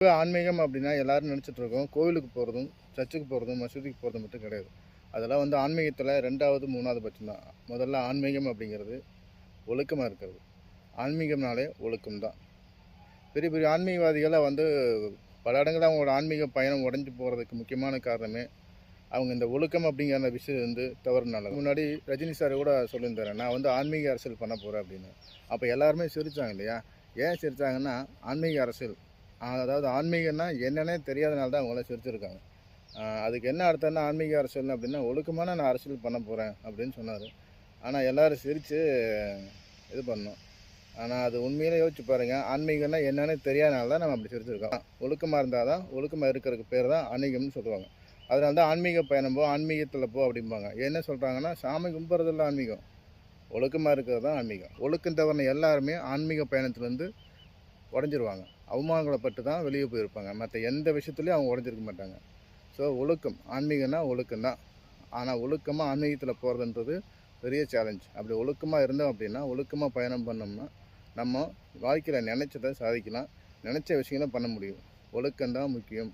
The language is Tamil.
இப்போ ஆன்மீகம் அப்படின்னா எல்லோரும் நினச்சிட்டு இருக்கோம் கோவிலுக்கு போகிறதும் சர்ச்சுக்கு போகிறதும் மசூதிக்கு போகிறதும் மட்டும் கிடையாது. அதெல்லாம் வந்து ஆன்மீகத்தில் ரெண்டாவது மூணாவது பட்சம் தான் முதல்ல ஆன்மீகம் அப்படிங்கிறது ஒழுக்கமாக இருக்கிறது. ஆன்மீகம்னாலே ஒழுக்கம் தான் பெரிய பெரிய ஆன்மீகவாதிகளை வந்து பல இடங்களில் அவங்களோட ஆன்மீக பயணம் உடஞ்சி போகிறதுக்கு முக்கியமான காரணமே அவங்க இந்த ஒழுக்கம் அப்படிங்கிற அந்த விஷயம் வந்து தவறுனால. முன்னாடி ரஜினி சார் கூட சொல்லியிருந்தாரு நான் வந்து ஆன்மீக அரசியல் பண்ண போகிறேன் அப்படின்னு. அப்போ எல்லாருமே சிரித்தாங்க இல்லையா? ஏன் சிரித்தாங்கன்னா ஆன்மீக அரசியல். அதாவது ஆன்மீகம்னா என்னன்னே தெரியாதனால தான் அவங்களாம் சிரிச்சிருக்காங்க. அதுக்கு என்ன அர்த்தம்னா ஆன்மீக அரசியல் அப்படின்னா ஒழுக்கமான நான் அரசியல் பண்ண போகிறேன் அப்படின்னு சொன்னார். ஆனால் எல்லோரும் சிரித்து இது பண்ணோம். ஆனால் அது உண்மையிலே யோசிச்சு பாருங்கள் ஆன்மீகம்னா என்னன்னே தெரியாதனால தான் நம்ம அப்படி சிரிச்சிருக்கோம். ஒழுக்கமாக இருந்தால் தான் ஒழுக்கமாக இருக்கிறதுக்கு பேர் தான் ஆன்மீகம்னு சொல்லுவாங்க. அதனால தான் ஆன்மீக பயணம் போ ஆன்மீகத்தில் போ அப்படிம்பாங்க. என்ன சொல்கிறாங்கன்னா சாமி கும்பிட்றதில்ல ஆன்மீகம். ஒழுக்கமாக இருக்கிறது தான் ஆன்மீகம். ஒழுக்கம் தவறின எல்லாருமே ஆன்மீக பயணத்துலேருந்து உடஞ்சிருவாங்க. அவமானப்பட்டு தான் வெளியே போயிருப்பாங்க. மற்ற எந்த விஷயத்துலையும் அவங்க உடஞ்சிருக்க மாட்டாங்க. ஸோ ஒழுக்கம். ஆன்மீகம்னா ஒழுக்கம் தான் ஆனால் ஒழுக்கமாக ஆன்மீகத்தில் போகிறதுன்றது பெரிய சேலஞ்ச் அப்படி ஒழுக்கமாக இருந்தோம் அப்படின்னா ஒழுக்கமாக பயணம் பண்ணோம்னா நம்ம வாழ்க்கையில் நினச்சதை சாதிக்கலாம். நினச்ச விஷயங்களும் பண்ண முடியும். ஒழுக்கம் தான் முக்கியம்.